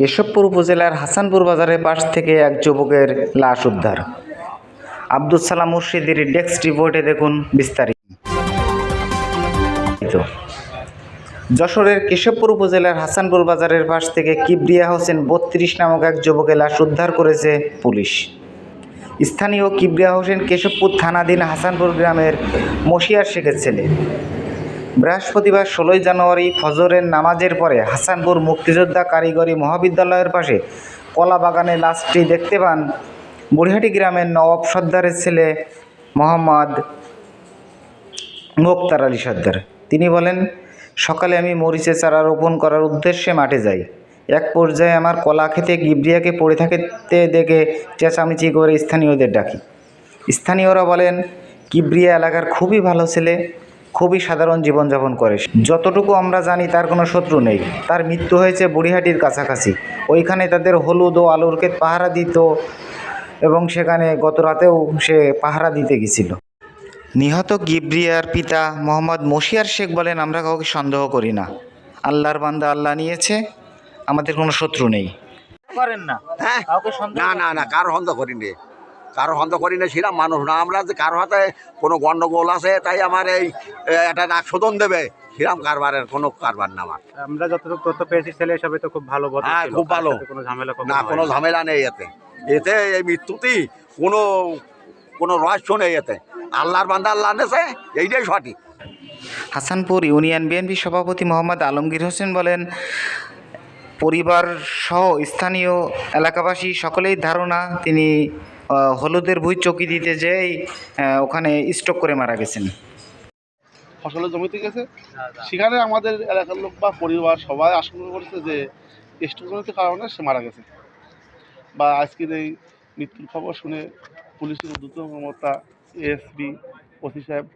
কেশবপুর উপজেলার হাসানপুর বাজারের পাশ থেকে এক যুবকের লাশ উদ্ধার। আব্দুল সালাম মুর্শিদের ডেস্ক রিপোর্টে দেখুন বিস্তারিত। যশোরের কেশবপুর উপজেলার হাসানপুর বাজারের পাশ থেকে কিবরিয়া হোসেন বত্রিশ নামক এক যুবকের লাশ উদ্ধার করেছে পুলিশ। স্থানীয় কিবরিয়া হোসেন কেশবপুর থানাধীন হাসানপুর গ্রামের মশিয়ার শেখের ছেলে। বৃহস্পতিবার ষোলোই জানুয়ারি ফজরের নামাজের পরে হাসানপুর মুক্তিযোদ্ধা কারিগরি মহাবিদ্যালয়ের পাশে কলা বাগানে লাশটি দেখতে পান বুড়িহাটি গ্রামের নবাব সর্দারের ছেলে মোহাম্মদ মোক্তার আলী সর্দার। তিনি বলেন, সকালে আমি মরিচে চারা রোপণ করার উদ্দেশ্যে মাঠে যাই। এক পর্যায়ে আমার কলা খেতে গিবরিয়াকে পড়ে থাকতে দেখে চেঁচামেচি করে স্থানীয়দের ডাকি। স্থানীয়রা বলেন কিবরিয়া এলাকার খুবই ভালো ছেলে। খুবই সাধারণ জীবনযাপন করে। যতটুকু আমরা জানি তার কোনো শত্রু নেই। তার মৃত্যু হয়েছে বুড়িহাটির কাছাকাছি। ওইখানে তাদের হলুদ ও আলুর ক্ষেত পাহারা দিত এবং সেখানে গত রাতেও সে পাহারা দিতে গেছিল। নিহত গিবরিয়ার পিতা মোহাম্মদ মশিয়ার শেখ বলেন আমরা কাউকে সন্দেহ করি না। আল্লাহর বান্দা আল্লাহ নিয়েছে আমাদের কোনো শত্রু নেই। করেন না। হ্যাঁ। কাউকে সন্দেহ না না না কারও হন্দ করিনি। কারও হন্ত করি না সেরকম মানুষ না। আমরা যে কারও হাতে কোনো গন্ডগোল আছে তাই আমার এই একটা নাক শোধন দেবে। সেরকম কারবারের কোনো কারবার না আমার। আমরা যতটুকু তথ্য পেয়েছি ছেলে হিসাবে তো খুব ভালো হ্যাঁ, খুব ভালো। কোনো ঝামেলা না কোনো ঝামেলা নেই এতে। এতে এই মৃত্যুতেই কোনো কোনো রহস্য নেই এতে। আল্লাহর বান্দা আল্লাহ নেছে এইটাই সঠিক। হাসানপুর ইউনিয়ন বিএনপি সভাপতি মোহাম্মদ আলমগীর হোসেন বলেন পরিবার সহ স্থানীয় এলাকাবাসী সকলেই ধারণা তিনি হলুদের ভুঁই চকি দিতে আহ, ওখানে স্ট্রোক করে মারা গেছেন। ফসলের জমিতে গেছে? সেখানে আমাদের এলাকার লোক বা পরিবার সবাই আশঙ্কা করছে যে স্টোজনিত কারণে সে মারা গেছে। বা আজকের এই মৃত্যুর খবর শুনে পুলিশের দ্রুত ক্ষমতা এএসবি ওসি সাহেব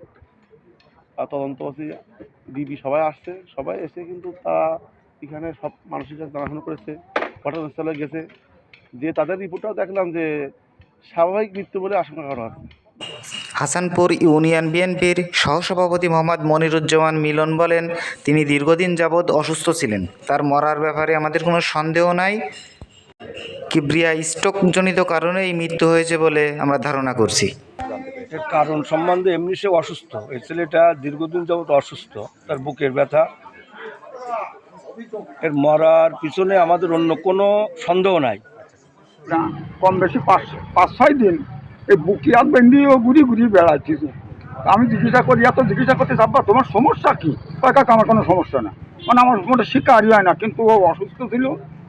তদন্ত ওসি ডিবি সবাই আসছে। সবাই এসে কিন্তু তারা এখানে সব মানুষের কাছে জানাশোনা করেছে ঘটনাস্থলে গেছে। যে তাদের রিপোর্টটাও দেখলাম যে স্বাভাবিক মৃত্যু বলে আশঙ্কা করা হচ্ছে। হাসানপুর ইউনিয়ন বিএনপির সহসভাপতি মোহাম্মদ মনিরুজ্জামান মিলন বলেন তিনি দীর্ঘদিন যাবৎ অসুস্থ ছিলেন। তার মরার ব্যাপারে আমাদের কোনো সন্দেহ নাই। কিবরিয়া স্ট্রোকজনিত কারণে এই মৃত্যু হয়েছে বলে আমরা ধারণা করছি। এর কারণ সম্বন্ধে এমনি সে অসুস্থ। এই ছেলেটা দীর্ঘদিন যাবৎ অসুস্থ। তার বুকের ব্যথা। এর মরার পিছনে আমাদের অন্য কোনো সন্দেহ নাই। না, কম বেশি পাঁচ পাঁচ, ছয় দিন এই বুকি হাত বেন্দিয়ে ও ঘুরি ঘুরি বেড়াচ্ছি আমি জিজ্ঞাসা করি, এত জিজ্ঞাসা করতে যাব, তোমার সমস্যা কি? কাকা, আমার কোনো সমস্যা না। মানে আমার মোটে শিকারই হয় না, কিন্তু ও অসুস্থ ছিল,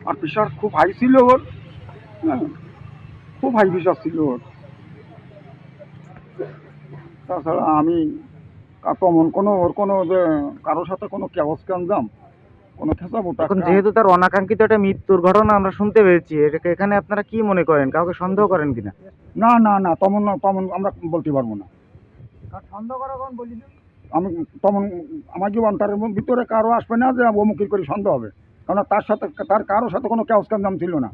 আর প্রেশার খুব হাই ছিল ওর। হ্যাঁ খুব হাই প্রেশার ছিল ওর। তাছাড়া আমি তেমন কোনো, ওর কোনো কারোর সাথে কোনো ক্যাবস দাম কোনো খেসাবো এখন যেহেতু তার অনাকাঙ্ক্ষিত একটা মৃত্যুর ঘটনা আমরা শুনতে পেয়েছি এটাকে এখানে আপনারা কি মনে করেন? কাউকে সন্দেহ করেন কিনা? না না না তেমন না তেমন আমরা বলতে পারব না। আমি তেমন আমার জীবন তার ভিতরে কারও আসবে না যে অমুখী করে সন্দেহ হবে। কারণ তার সাথে তার কারোর সাথে কোনো ক্যাউসকার নাম ছিল না।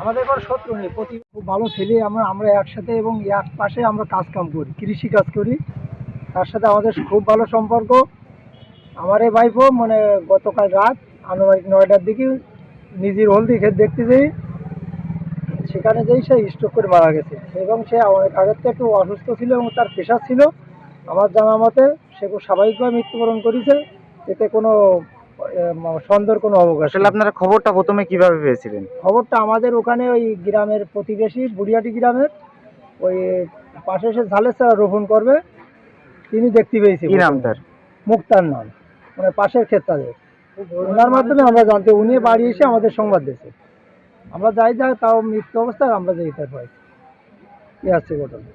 আমাদের কোনো শত্রু নেই প্রতি খুব ভালো ছেলে আমরা আমরা একসাথে এবং এক পাশে আমরা কাজ কাম করি কৃষি কাজ করি। তার সাথে আমাদের খুব ভালো সম্পর্ক। আমার এই ভাইপো মানে গতকাল রাত আনুমানিক নয়টার দিকে নিজের হলদি ক্ষেত দেখতে যাই সেখানে যেই সে স্ট্রোক করে মারা গেছে। এবং সে অনেক আগের থেকে একটু অসুস্থ ছিল এবং তার প্রেশার ছিল। আমার জানা মতে সে খুব স্বাভাবিকভাবে মৃত্যুবরণ করেছে। এতে কোনো আহ, সন্দেহের কোনো অবকাশ আসলে নেই। আপনারা খবরটা প্রথমে কীভাবে পেয়েছিলেন? খবরটা আমাদের ওখানে ওই গ্রামের প্রতিবেশী বুড়িয়াটি গ্রামের ওই পাশে এসে ঝালের চারা রোপণ করবে। তিনি দেখতে পেয়েছি কি নাম তার? মুক্তার নাম। মানে পাশের ক্ষেত্রে ওনার মাধ্যমে আমরা জানতে উনি বাড়ি এসে আমাদের সংবাদ দিয়েছে আমরা যাই যাই তাও মৃত্যু অবস্থায় আমরা যেতে পারি এই আসছে ঘটনা।